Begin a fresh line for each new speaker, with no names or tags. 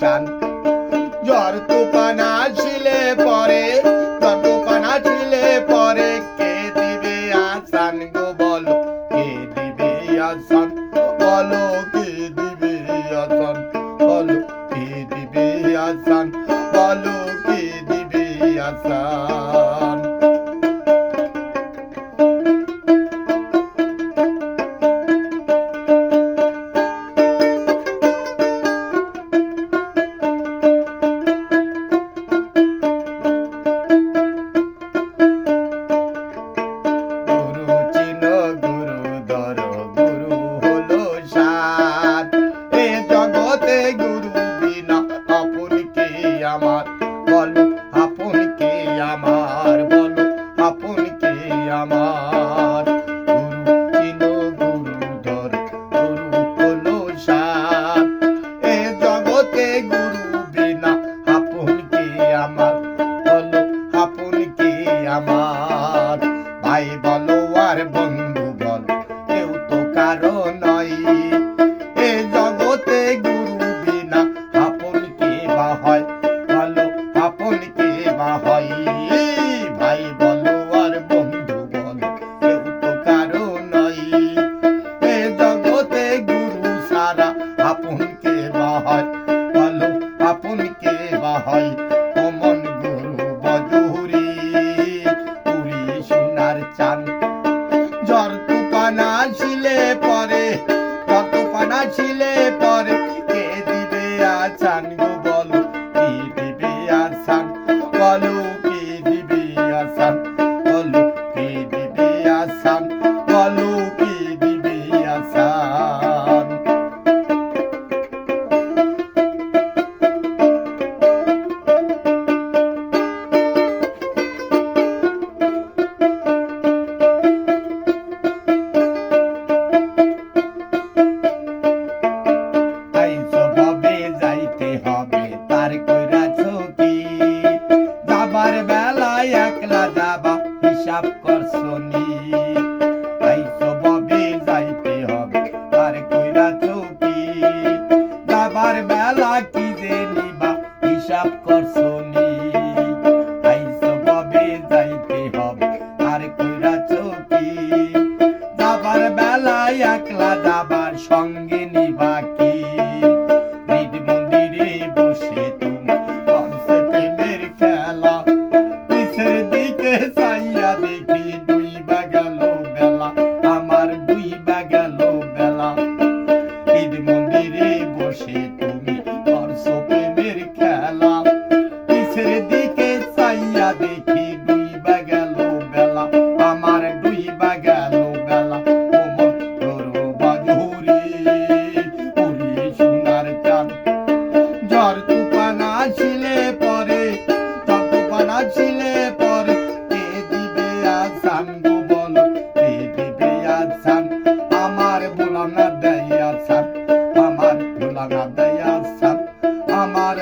চান। জ্বর তুফান আসিলে পরে, জ্বর তুফান আসিলে পরে কে দিবে আসান গো বলো? কে দিবে আসান বলো? কে দিবে আসান বলো? কে দিবে আসান বলো? কে দিবে আসান? গুরু বিনা, আপন কে আমার? বলো, আপন কে আমার? ভাই বলো আর বন্ধু বলো, কেউ তো কারও নয়। এ জগতে গুরু বিনা, আপন কে বা হয়? বলো, আপন কে বা হয়? ভাই বলো আর বন্ধু বলো, কেউ তো কারও নয়। এ জগতে গুরু সারা, আপন কে করছনি আইসো কবে যাইতে হবে? আর কইরা চৌকি। যাবার বেলায় একলা যাবার সঙ্গে নিবাক। আসিলে পরে ততক্ষণ আসিলে পরে, কে দিবে আসাম গো বলো, কে দিবে আসাম আমার বোলানা দেয় আসাম আমার বোলানা দেয় আসাম আমার